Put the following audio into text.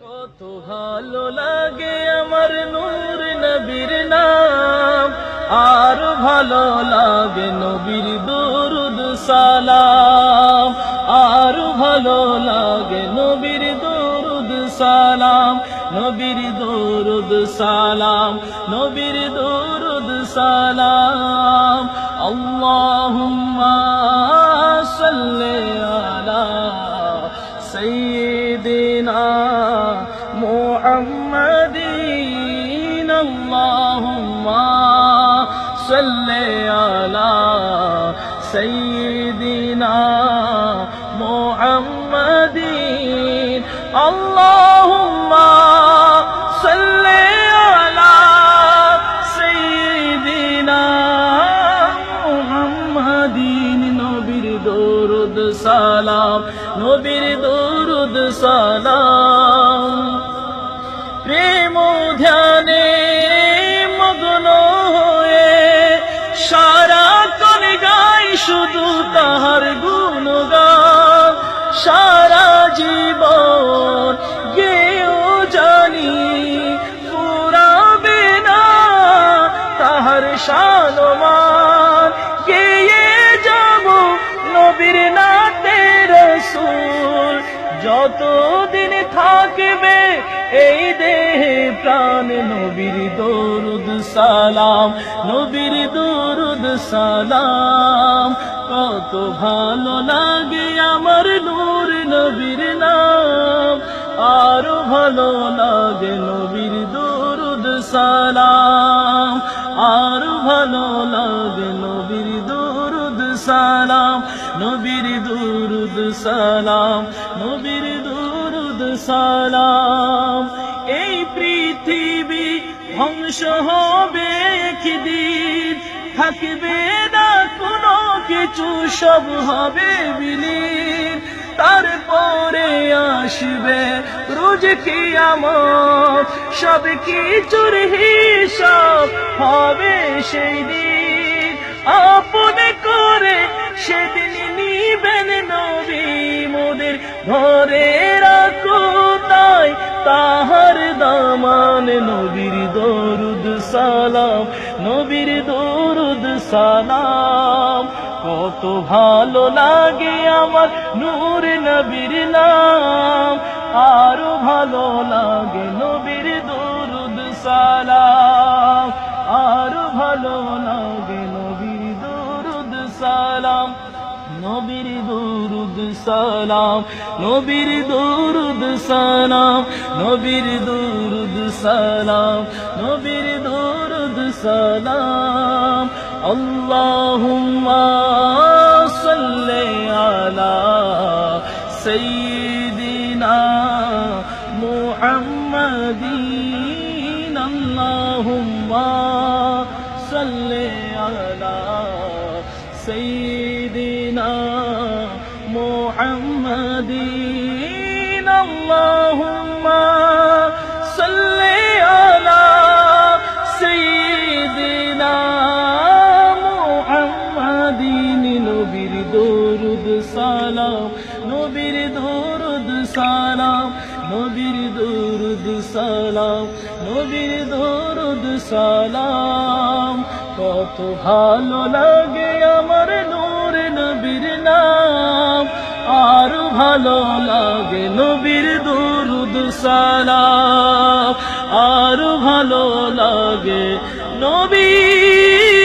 কত ভালো লাগে আমার নূর নবীর নাম। আর ভালো লাগে নবীর দরুদ সালাম। আর ভালো লাগে নবীর দরুদ সালাম। নবীর দরুদ সালাম, নবীর দরুদ সালাম। আল্লাহুম্মা محمد اللهم صل على سيدنا محمد اللهم صل على سيدنا মুহাম্মাদিন নবীর দরুদ সালাম নবীর দরুদ সালাম প্রেম ধ্যানে মগ্ন হয়ে সারা কোন গাই শুধু তাহার গুণগান। সারা জীবন গেও জানি পুরাবে না তাহার শানমান গেয়ে যাব নবীর নাতে রসুল। যতদিন থাকবে এই দেহে প্রাণ, নবীর দরুদ সালাম, নবীর দরুদ সালাম। কত ভালো লাগে আমার নূর নবীর নাম, আরও ভালো লাগে নবীর দরুদ সালাম। আরও ভালো লাগে নবীর দরুদ সালাম, নবীর দরুদ সালাম, নবীর সালাম, এই পৃথিবী ধ্বংস হবে একদিন। থাকবে না কোনো কিছু, সব হবে বিলীন। তারপরে আসবে রোজ কিয়ামত। সব কিছুর হিসাব হবে সেই দিন। আপনে করে সেদিন নিবেন নবী মোদের তাই তাহার দামান, নবীর দরুদ সালাম, নবীর দরুদ সালাম। কত ভালো লাগে আমার নূর নবীর নাম, আরও ভালো লাগে নবীর দরুদ সালাম। নবীর দুরুদ সালাম, নবীর দুরুদ সালাম, নবীর দুরুদ সালাম, নবীর দুরুদ সালাম। আল্লাহুম্মা সাল্লি আলা সাইয়্যিদিনা মুহাম্মাদিন। আল্লাহুম্মা সাল্লি আলা সাইয়্যিদিনা محمد اللهم صل على سيدنا محمد নবীর দরুদ সালাম নবীর দরুদ সালাম নবীর দরুদ সালাম নবীর দরুদ সালাম কত ভালো লাগে আমার লাগে নবীর দরুদ সালাম। আর ভালো লাগে নবীর